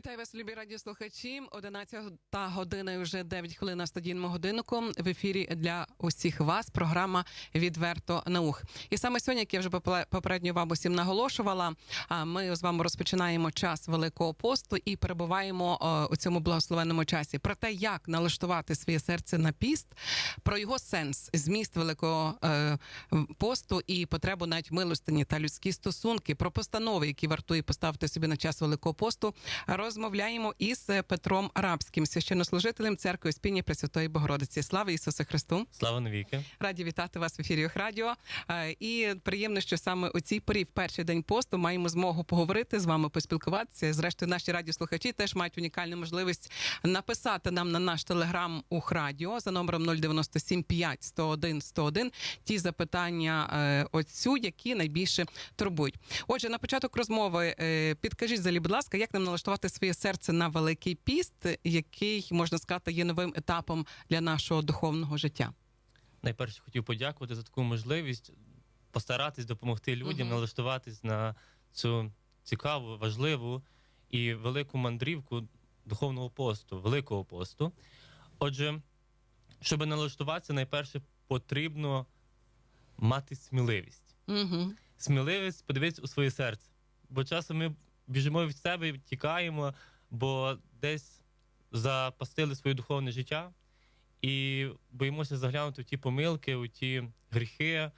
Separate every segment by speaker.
Speaker 1: Вітаю вас, любі радіослухачі. 11 година і вже 9 хвилин на стадійному годиннику. В ефірі для усіх вас програма Відверто наух. І саме сьогодні, як я вже попередньо вам усім наголошувала, ми з вами розпочинаємо час Великого посту і перебуваємо у цьому благословенному часі. Про те, як налаштувати своє серце на піст, про його сенс, зміст Великого е, посту і потребу навіть милостині та людські стосунки, про постанови, які вартує поставити собі на час Великого посту. Розмовляємо із е, Петром Рабським, священнослужителем церкви Спільні Пресвятої Богородиці. Слава Ісусу Христу!
Speaker 2: Слава навіки.
Speaker 1: Раді вітати вас в ефірі Радіо. І приємно, що саме у цій порі, в перший день посту, маємо змогу поговорити з вами, поспілкуватися. Зрештою, наші радіослухачі теж мають унікальну можливість написати нам на наш телеграм Ух Радіо за номером 097 5 101 101 ті запитання е, отцю, які найбільше турбують. Отже, на початок розмови е, підкажіть залі, будь ласка, як нам налаштувати своє серце на великий піст, який можна сказати є новим етапом для нашого духовного життя.
Speaker 2: Найперше хотів подякувати за таку можливість постаратись допомогти людям
Speaker 1: Мгм.
Speaker 2: налаштуватись на цю цікаву, важливу і велику мандрівку духовного посту, великого посту. Отже, щоб налаштуватися, найперше потрібно мати сміливість.
Speaker 1: Угу.
Speaker 2: Сміливість подивитися у своє серце. Бо часом ми біжимо від себе, тікаємо, бо десь запастили своє духовне життя і боїмося заглянути в ті помилки, у ті гріхи,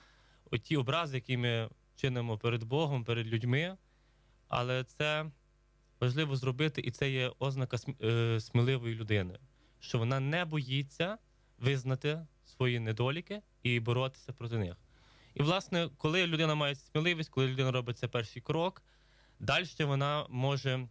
Speaker 2: у ті образи, які ми чинимо перед Богом, перед людьми. Але це важливо зробити, і це є ознака е, сміливої людини, що вона не боїться визнати свої недоліки і боротися проти них. І, власне, коли людина має сміливість, коли людина робить цей перший крок, далі вона може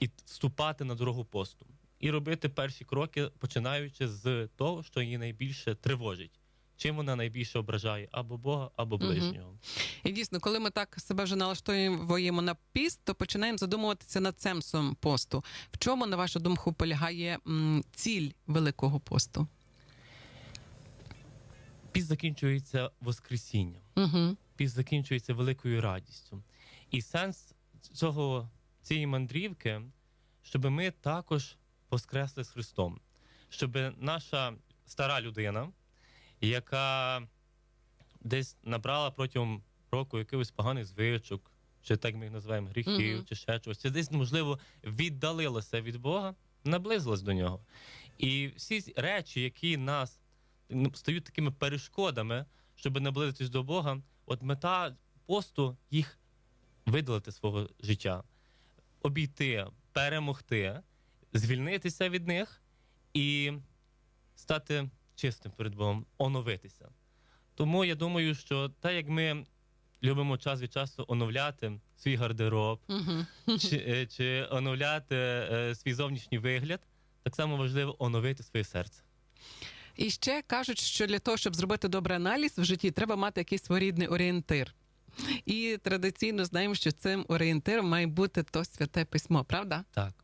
Speaker 2: і вступати на дорогу посту і робити перші кроки, починаючи з того, що її найбільше тривожить. Чим вона найбільше ображає або Бога, або ближнього.
Speaker 1: І дійсно, коли ми так себе вже налаштовуємо на піст, то починаємо задумуватися над сенсом посту. В чому, на вашу думку, полягає м, ціль великого посту?
Speaker 2: Піст закінчується Воскресінням.
Speaker 1: Угу.
Speaker 2: піст закінчується великою радістю. І сенс цього, цієї мандрівки, щоб ми також воскресли з Христом, щоб наша стара людина, яка десь набрала протягом року якихось поганих звичок, чи так ми їх називаємо гріхів,
Speaker 1: Мгм.
Speaker 2: чи ще чогось, чи десь, можливо, віддалилася від Бога, наблизилась до нього. І всі речі, які нас ну, стають такими перешкодами, щоб наблизитись до Бога, от мета посту їх видалити свого життя, обійти, перемогти, звільнитися від них і стати чистим перед Богом, оновитися. Тому я думаю, що так як ми любимо час від часу оновляти свій гардероб, чи, е, чи оновляти е, свій зовнішній вигляд, так само важливо оновити своє серце.
Speaker 1: І ще кажуть, що для того, щоб зробити добрий аналіз в житті, треба мати якийсь своєрідний орієнтир. І традиційно знаємо, що цим орієнтиром має бути то святе письмо, правда?
Speaker 2: Так.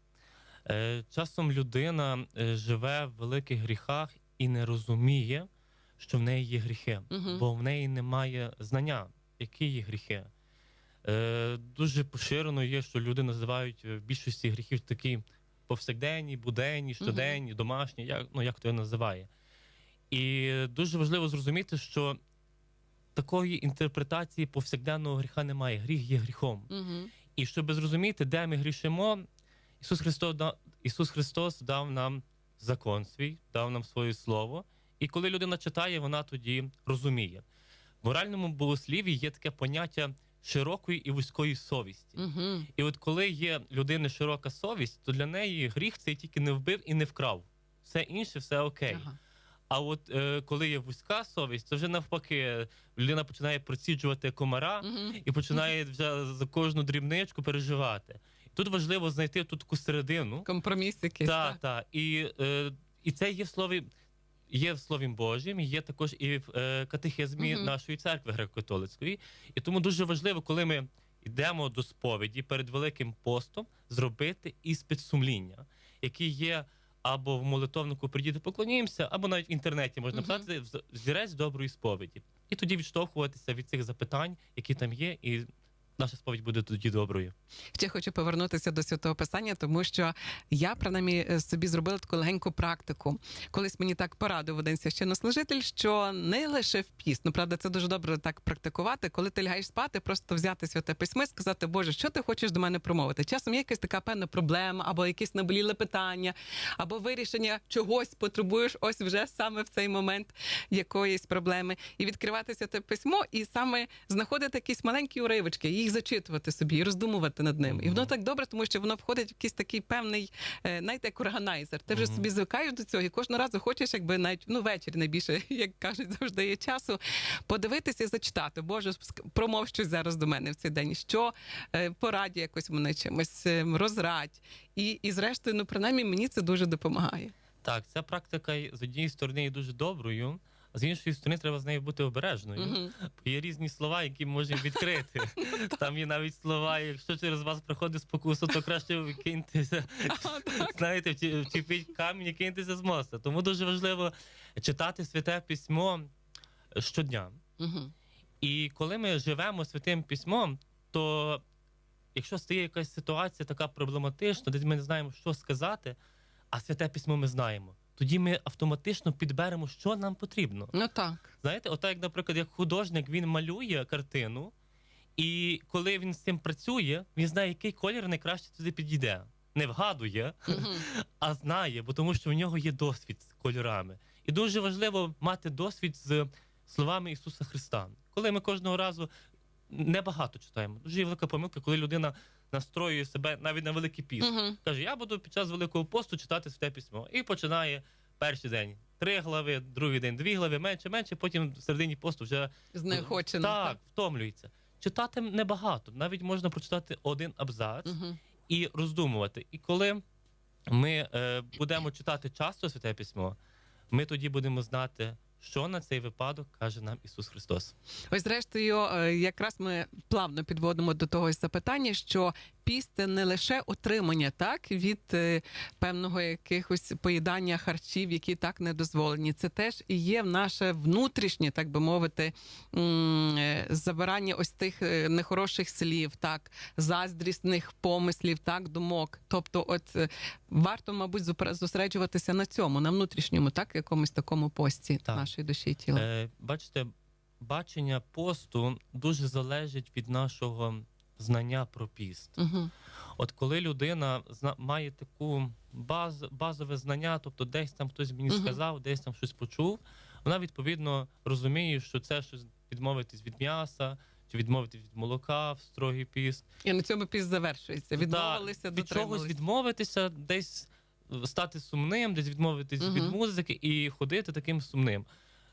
Speaker 2: Е, часом людина е, живе в великих гріхах і не розуміє, що в неї є гріхи,
Speaker 1: Мгм.
Speaker 2: бо в неї немає знання, які є гріхи. Е, дуже поширено є, що люди називають в більшості гріхів такі повсякденні, буденні, щоденні, домашні, як, ну, як його називає. І дуже важливо зрозуміти, що такої інтерпретації повсякденного гріха немає. Гріх є гріхом.
Speaker 1: Угу.
Speaker 2: І щоб зрозуміти, де ми грішимо, Ісус Христос, да- Ісус Христос дав нам закон свій, дав нам своє слово. І коли людина читає, вона тоді розуміє. В моральному богосліві є таке поняття широкої і вузької совісті.
Speaker 1: Угу.
Speaker 2: І от коли є людини широка совість, то для неї гріх це тільки не вбив і не вкрав. Все інше, все окей.
Speaker 1: Ага.
Speaker 2: А от е, коли є вузька совість, то вже навпаки людина починає проціджувати комара і починає вже за кожну дрібничку переживати. Тут важливо знайти тут таку середину.
Speaker 1: Компроміс якийсь.
Speaker 2: Так, так. І, е, і це є в слові. Є в Слові Божім, є також і в е, катехизмі
Speaker 1: Мгм.
Speaker 2: нашої церкви греко-католицької. І тому дуже важливо, коли ми йдемо до сповіді перед Великим постом, зробити іспит сумління, який є або в молитовнику придіти поклонімося, або навіть в інтернеті можна
Speaker 1: Мгм.
Speaker 2: писати «Вз- взірець доброї сповіді. І тоді відштовхуватися від цих запитань, які там є, і наша сповідь буде тоді доброю.
Speaker 1: Ще хочу повернутися до святого писання, тому що я принаймні е, собі зробила таку легеньку практику. Колись мені так порадив один священнослужитель, що не лише в піст, ну правда, це дуже добре так практикувати. Коли ти лягаєш спати, просто взяти святе письмо і сказати, Боже, що ти хочеш до мене промовити? Часом є якась така певна проблема, або якесь наболіле питання, або вирішення чогось потребуєш ось вже саме в цей момент якоїсь проблеми, і відкривати святе письмо, і саме знаходити якісь маленькі уривочки, їх зачитувати собі і роздумувати над ними. І воно так добре, тому що воно входить в якийсь такий певний, е, знаєте, як органайзер. Ти вже собі звикаєш до цього, і кожного разу хочеш, якби навіть ну ввечері найбільше, як кажуть, завжди є часу, подивитися і зачитати. Боже, промов щось зараз до мене в цей день. Що е, пораді якось мене чимось е, розрадь. І, і зрештою, ну принаймні мені це дуже допомагає.
Speaker 2: Так, ця практика з однієї сторони є дуже доброю, а з іншої сторони треба з нею бути обережною.
Speaker 1: Мгм.
Speaker 2: Є різні слова, які можемо відкрити. Там є навіть слова, якщо через вас приходить спокуса, то краще киньтеся. Знаєте, вчі- вчепіть камінь і киньтеся з моста. Тому дуже важливо читати святе письмо щодня.
Speaker 1: Мгм.
Speaker 2: І коли ми живемо святим письмом, то якщо стає якась ситуація така проблематична, де ми не знаємо, що сказати, а святе письмо ми знаємо, тоді ми автоматично підберемо, що нам потрібно.
Speaker 1: Ну так.
Speaker 2: Знаєте, отак, як, наприклад, як художник він малює картину, і коли він з цим працює, він знає, який колір найкраще туди підійде. Не вгадує, а знає, бо тому що в нього є досвід з кольорами. І дуже важливо мати досвід з словами Ісуса Христа. Коли ми кожного разу небагато читаємо. Дуже є велика помилка, коли людина настроює себе навіть на великий піст.
Speaker 1: Мгм.
Speaker 2: Каже, я буду під час Великого посту читати святе письмо. І починає перший день три глави, другий день дві глави, менше, менше, потім в середині посту вже
Speaker 1: Знеохочено.
Speaker 2: так, втомлюється. Читати небагато, навіть можна прочитати один абзац
Speaker 1: Мгм.
Speaker 2: і роздумувати. І коли ми е, будемо читати часто святе письмо, ми тоді будемо знати, що на цей випадок каже нам Ісус Христос.
Speaker 1: Ось, зрештою, е, якраз ми плавно підводимо до того запитання, що піст це не лише отримання так від е, певного якихось поїдання харчів, які так не дозволені. Це теж і є в наше внутрішнє, так би мовити, е, забирання ось тих е, нехороших слів, так заздрісних помислів, так думок. Тобто, от варто, мабуть, зосереджуватися на цьому, на внутрішньому, так якомусь такому пості
Speaker 2: Так.
Speaker 1: нашої душі і тіла.
Speaker 2: Е, бачите, бачення посту дуже залежить від нашого знання про піст.
Speaker 1: Угу.
Speaker 2: От коли людина має таку баз, базове знання, тобто десь там хтось мені
Speaker 1: Мгм.
Speaker 2: сказав, десь там щось почув, вона відповідно розуміє, що це щось відмовитись від м'яса чи відмовитись від молока в строгий піст.
Speaker 1: І на цьому піс завершується. Відмовилися,
Speaker 2: Да, від чогось відмовитися, десь стати сумним, десь відмовитись
Speaker 1: Мгм.
Speaker 2: від музики і ходити таким сумним.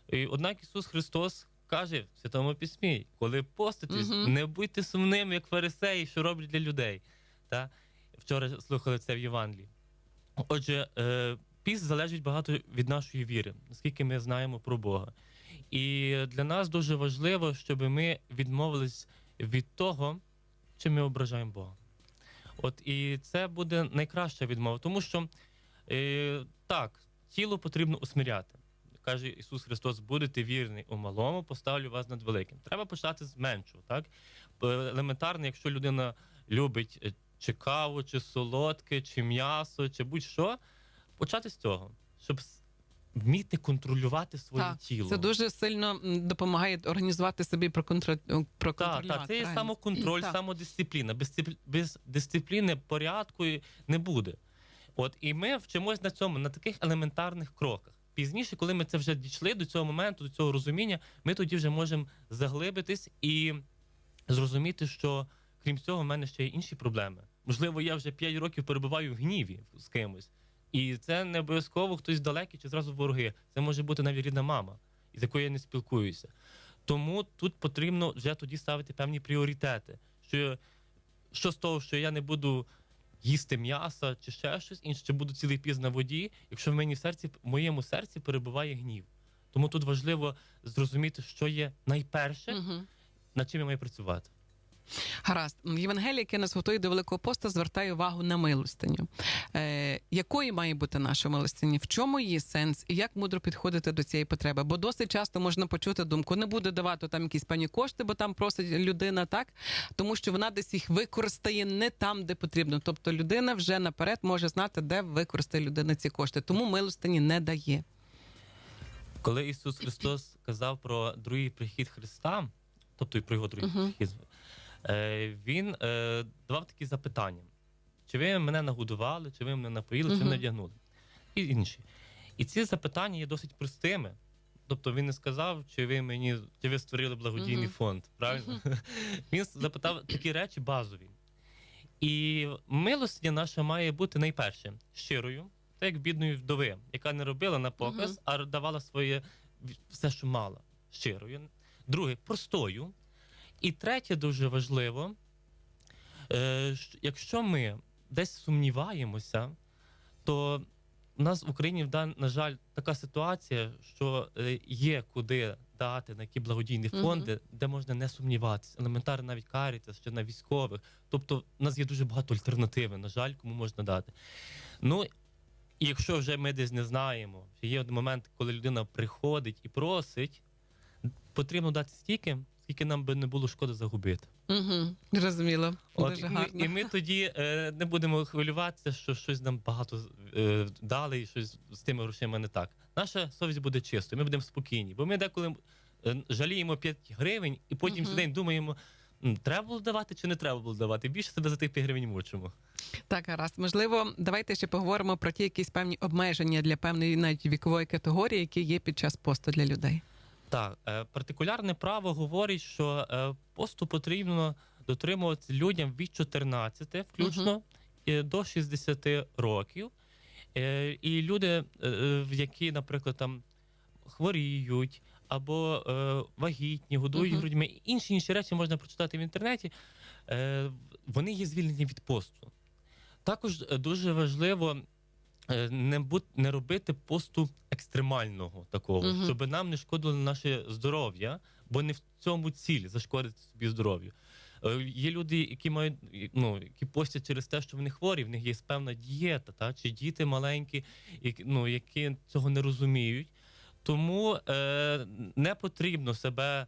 Speaker 2: І, однак Ісус Христос каже в Святому Письмі, коли поститесь,
Speaker 1: Мгм.
Speaker 2: не будьте сумним, як фарисеї, що роблять для людей. Та? Вчора слухали це в Євангелії. Отже, е, піст залежить багато від нашої віри, наскільки ми знаємо про Бога. І для нас дуже важливо, щоб ми відмовились від того, чим ми ображаємо Бога. От і це буде найкраща відмова, тому що е, так, тіло потрібно усмиряти. Каже Ісус Христос: будете вірні у малому, поставлю вас над великим. Треба почати з меншого. Так? Е, Елементарно, якщо людина любить е, чи каву, чи солодке, чи м'ясо, чи будь-що, почати з цього, щоб вміти контролювати своє
Speaker 1: Так,
Speaker 2: тіло.
Speaker 1: Це дуже сильно допомагає організувати собі.
Speaker 2: Так,
Speaker 1: проконтролювати.
Speaker 2: так, це є
Speaker 1: правильно.
Speaker 2: самоконтроль,
Speaker 1: Так.
Speaker 2: самодисципліна. Без, без дисципліни порядку не буде. От і ми вчимось на цьому, на таких елементарних кроках. Пізніше, коли ми це вже дійшли до цього моменту, до цього розуміння, ми тоді вже можемо заглибитись і зрозуміти, що крім цього, в мене ще є інші проблеми. Можливо, я вже 5 років перебуваю в гніві з кимось. І це не обов'язково хтось далекий чи зразу вороги. Це може бути навіть рідна мама, із якою я не спілкуюся. Тому тут потрібно вже тоді ставити певні пріоритети. Що, що з того, що я не буду їсти м'яса чи ще щось інше, чи буду цілий піз на воді, якщо в мені в серці, в моєму серці перебуває гнів. Тому тут важливо зрозуміти, що є найперше,
Speaker 1: угу.
Speaker 2: над чим я маю працювати.
Speaker 1: Гаразд. Євангелія, яке нас готує до Великого поста, звертає увагу на милостиню. Е, якою має бути наша милостиня? В чому її сенс? І як мудро підходити до цієї потреби? Бо досить часто можна почути думку, не буде давати там якісь певні кошти, бо там просить людина, так? Тому що вона десь їх використає не там, де потрібно. Тобто людина вже наперед може знати, де використає людина ці кошти. Тому милостині не дає.
Speaker 2: Коли Ісус Христос казав про другий прихід Христа, тобто і про його другий
Speaker 1: Мгм.
Speaker 2: прихід, е, він е, давав такі запитання: чи ви мене нагодували, чи ви мене напоїли, чи мене вдягнули? І інші. І ці запитання є досить простими. Тобто він не сказав, чи ви мені чи ви створили благодійний фонд. Правильно? Він запитав такі речі базові. І милостиня наша має бути найперше щирою, так як бідної вдови, яка не робила на показ, а давала своє все, що мала, щирою. Друге, простою. І третє, дуже важливо, е, якщо ми десь сумніваємося, то у нас в Україні, на жаль, така ситуація, що е, є куди дати на які благодійні фонди, де можна не сумніватися. Елементарно навіть каріта, ще на військових. Тобто, у нас є дуже багато альтернативи, на жаль, кому можна дати. Ну, і якщо вже ми десь не знаємо, є один момент, коли людина приходить і просить, потрібно дати стільки, скільки нам би не було шкоди загубити.
Speaker 1: Угу. Зрозуміло.
Speaker 2: От,
Speaker 1: Дуже
Speaker 2: і,
Speaker 1: гарно.
Speaker 2: і ми тоді е, не будемо хвилюватися, що щось нам багато е, дали, і щось з тими грошима не так. Наша совість буде чистою, ми будемо спокійні. Бо ми деколи е, жаліємо 5 гривень, і потім в день думаємо, треба було давати чи не треба було давати. Більше себе за тих 5 гривень мучимо.
Speaker 1: Так, гаразд. Можливо, давайте ще поговоримо про ті якісь певні обмеження для певної навіть вікової категорії, які є під час посту для людей.
Speaker 2: Так, е, партикулярне право говорить, що е, посту потрібно дотримуватися людям від 14 включно е, до 60 років. І люди, які, наприклад, там хворіють або вагітні, годують
Speaker 1: Мгм.
Speaker 2: грудьми. Інші інші речі можна прочитати в інтернеті. Вони є звільнені від посту. Також дуже важливо не, бут, не робити посту екстремального такого,
Speaker 1: Мгм.
Speaker 2: щоб нам не шкодило наше здоров'я, бо не в цьому ціль зашкодити собі здоров'ю. Е, Є люди, які мають ну, які постять через те, що вони хворі, в них є певна дієта, та чи діти маленькі, які, ну, які цього не розуміють. Тому е, не потрібно себе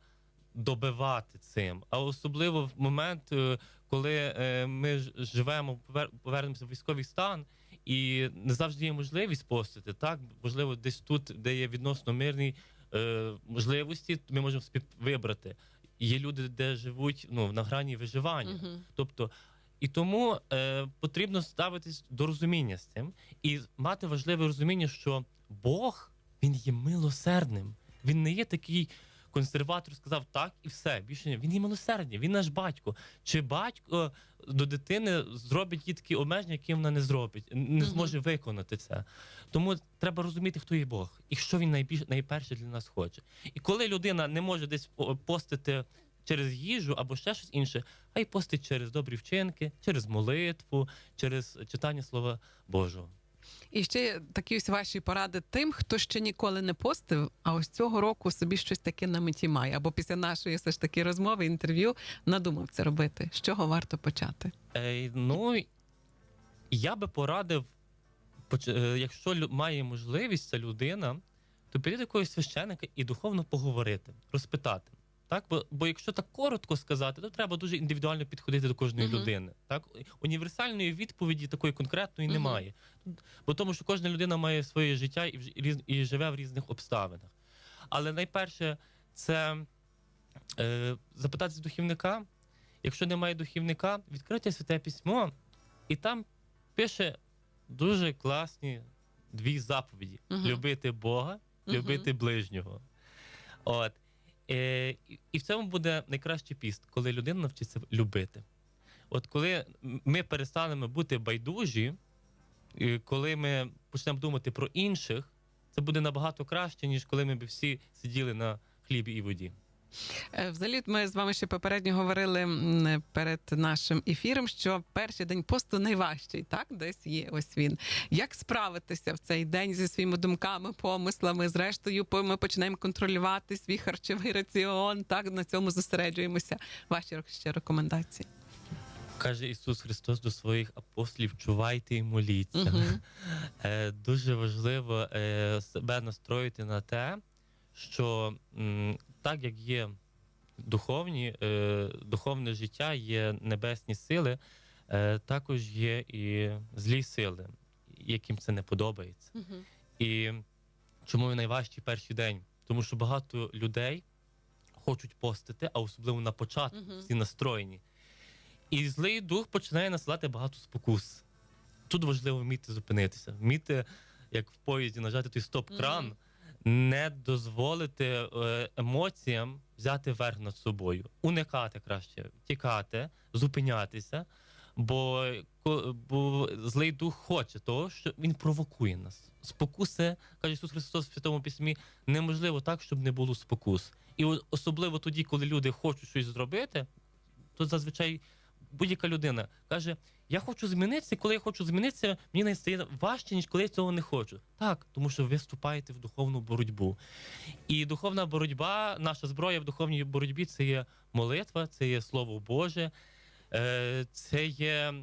Speaker 2: добивати цим. А особливо в момент, е, коли е, ми живемо, повер- повернемося в військовий стан, і не завжди є можливість постити. Так, можливо, десь тут, де є відносно мирні е, можливості, ми можемо вибрати. Є люди, де живуть ну, на грані виживання.
Speaker 1: Мгм.
Speaker 2: Тобто, і тому е, потрібно ставитись до розуміння з цим і мати важливе розуміння, що Бог він є милосердним. Він не є такий консерватор, сказав так і все. Більше ні. Він є милосердний, він наш батько. Чи батько до дитини зробить їй такі обмеження, які вона не зробить, не зможе виконати це. Тому треба розуміти, хто є Бог і що він найбільш найперше для нас хоче. І коли людина не може десь постити через їжу або ще щось інше, хай постить через добрі вчинки, через молитву, через читання Слова Божого.
Speaker 1: І ще такі ось ваші поради тим, хто ще ніколи не постив, а ось цього року собі щось таке на меті має. Або після нашої все ж таки розмови, інтерв'ю надумав це робити. З чого варто почати?
Speaker 2: Е, ну, я би порадив, е, якщо має можливість ця людина, то піти до якогось священика і духовно поговорити, розпитати. Так? Бо, бо якщо так коротко сказати, то треба дуже індивідуально підходити до кожної
Speaker 1: Мгм.
Speaker 2: людини. Так? Універсальної відповіді такої конкретної
Speaker 1: Мгм.
Speaker 2: немає. Бо тому, що кожна людина має своє життя і, в- і і живе в різних обставинах. Але найперше, це е, запитатися духівника. Якщо немає духівника, відкрити святе письмо, і там пише дуже класні дві заповіді:
Speaker 1: Мгм.
Speaker 2: любити Бога, любити ближнього. От. Е, і- в цьому буде найкращий піст, коли людина навчиться любити. От коли ми перестанемо бути байдужі, коли ми почнемо думати про інших, це буде набагато краще, ніж коли ми б всі сиділи на хлібі і воді.
Speaker 1: Е, Взагалі, ми з вами ще попередньо говорили перед нашим ефіром, що перший день посту найважчий, так? Десь є ось він. Як справитися в цей день зі своїми думками, помислами? Зрештою, ми починаємо контролювати свій харчовий раціон, так на цьому зосереджуємося. Ваші ще рекомендації.
Speaker 2: Каже Ісус Христос до своїх апостолів: чувайте і моліться. Е, Дуже важливо е, себе настроїти на те, що так як є духовні, е, духовне життя, є небесні сили, е, також є і злі сили, яким це не подобається.
Speaker 1: Мгм.
Speaker 2: І чому найважчий перший день? Тому що багато людей хочуть постити, а особливо на початку,
Speaker 1: Мгм.
Speaker 2: всі настроєні. І злий дух починає насилати багато спокус. Тут важливо вміти зупинитися, вміти, як в поїзді, нажати той стоп-кран, не дозволити е, емоціям взяти верх над собою, уникати краще, тікати, зупинятися. Бо, бо злий дух хоче того, що він провокує нас. Спокуси, каже Ісус Христос в Святому Письмі, неможливо так, щоб не було спокус. І особливо тоді, коли люди хочуть щось зробити, то зазвичай будь-яка людина каже: Я хочу змінитися, коли я хочу змінитися, мені не стає важче, ніж коли я цього не хочу. Так, тому що ви вступаєте в духовну боротьбу. І духовна боротьба, наша зброя в духовній боротьбі це є молитва, це є Слово Боже, е, це є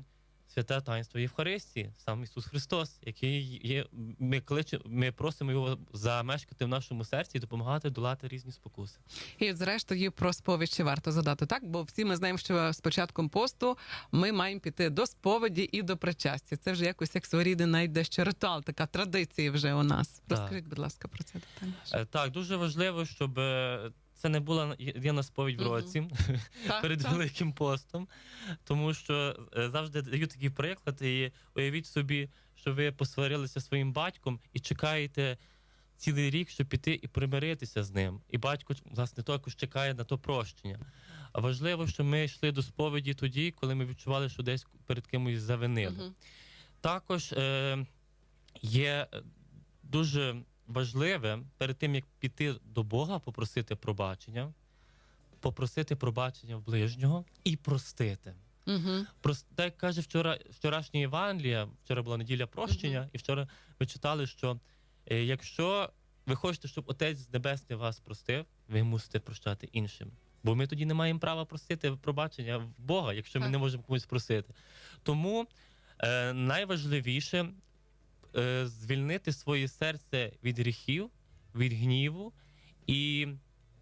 Speaker 2: святе таїнство Євхаристії, сам Ісус Христос, який є. Ми кличемо, ми просимо його замешкати в нашому серці і допомагати долати різні спокуси.
Speaker 1: І зрештою про сповідь ще варто задати, так? Бо всі ми знаємо, що з початком посту ми маємо піти до сповіді і до причастя. Це вже якось як своєрідний навіть дещо ритуал, така традиція вже у нас. Розкажіть, будь ласка, про це детальніше.
Speaker 2: Е, Так, дуже важливо, щоб е, це не була єдина сповідь в році перед
Speaker 1: так.
Speaker 2: Великим постом, тому що е, завжди даю такий приклад. І уявіть собі, що ви посварилися своїм батьком і чекаєте цілий рік, щоб піти і примиритися з ним. І батько власне також чекає на то прощення. А важливо, що ми йшли до сповіді тоді, коли ми відчували, що десь перед кимось завинили. Також е, є дуже важливе перед тим, як піти до Бога, попросити пробачення, попросити пробачення в ближнього і простити.
Speaker 1: Мгм.
Speaker 2: Прос- Так як каже вчора, вчорашня Євангелія, вчора була неділя прощення, і вчора ви читали, що е, якщо ви хочете, щоб Отець Небесний вас простив, ви мусите прощати іншим. Бо ми тоді не маємо права просити пробачення в Бога, якщо ми
Speaker 1: Так.
Speaker 2: не можемо комусь просити. Тому е, найважливіше е, звільнити своє серце від гріхів, від гніву. І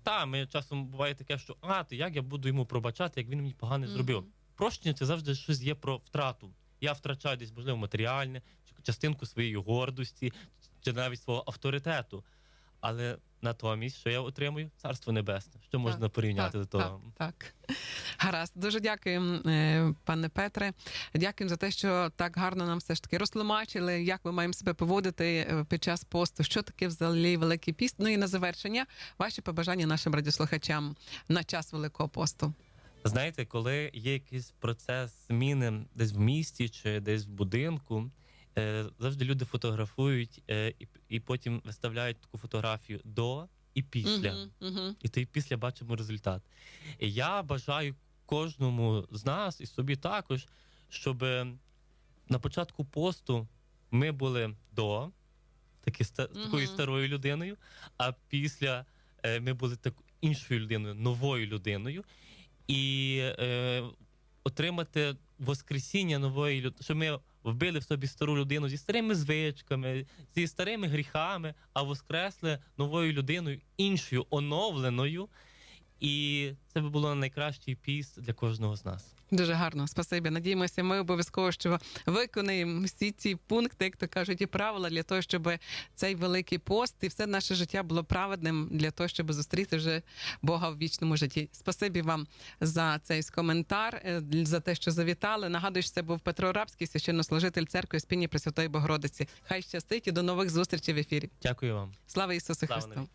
Speaker 2: та, ми часом буває таке, що а, то як я буду йому пробачати, як він мені погане
Speaker 1: Мгм.
Speaker 2: зробив. Прощення це завжди щось є про втрату. Я втрачаю десь, можливо, матеріальне, частинку своєї гордості, чи навіть свого авторитету. Але натомість, що я отримую? Царство небесне. Що можна порівняти до того?
Speaker 1: Так, так. Гаразд. Дуже дякуємо, е, пане Петре. Дякуємо за те, що так гарно нам все ж таки розтлумачили, як ми маємо себе поводити е, під час посту, що таке взагалі Великий піст. Ну і на завершення ваші побажання нашим радіослухачам на час Великого посту.
Speaker 2: Знаєте, коли є якийсь процес зміни десь в місті чи десь в будинку, завжди люди фотографують е, і, і потім виставляють таку фотографію до і після.
Speaker 1: Мгм, мгм.
Speaker 2: І ти після бачимо результат. І я бажаю кожному з нас і собі також, щоб е, на початку посту ми були до ста, такою
Speaker 1: Мгм.
Speaker 2: старою людиною, а після е, ми були так, іншою людиною, новою людиною, і е, отримати воскресіння нової людини, щоб ми вбили в собі стару людину зі старими звичками, зі старими гріхами, а воскресли новою людиною, іншою, оновленою. І це би було найкращий піст для кожного з нас.
Speaker 1: Дуже гарно, спасибі. Надіємося, ми обов'язково що виконаємо всі ці пункти, як то кажуть, і правила для того, щоб цей великий пост і все наше життя було праведним для того, щоб зустріти вже Бога в вічному житті. Спасибі вам за цей коментар, е, за те, що завітали. Нагадую, що це був Петро Рабський, священнослужитель церкви Спільні Пресвятої Богородиці. Хай щастить і до нових зустрічей в ефірі.
Speaker 2: Дякую вам.
Speaker 1: Слава Ісусу Христу!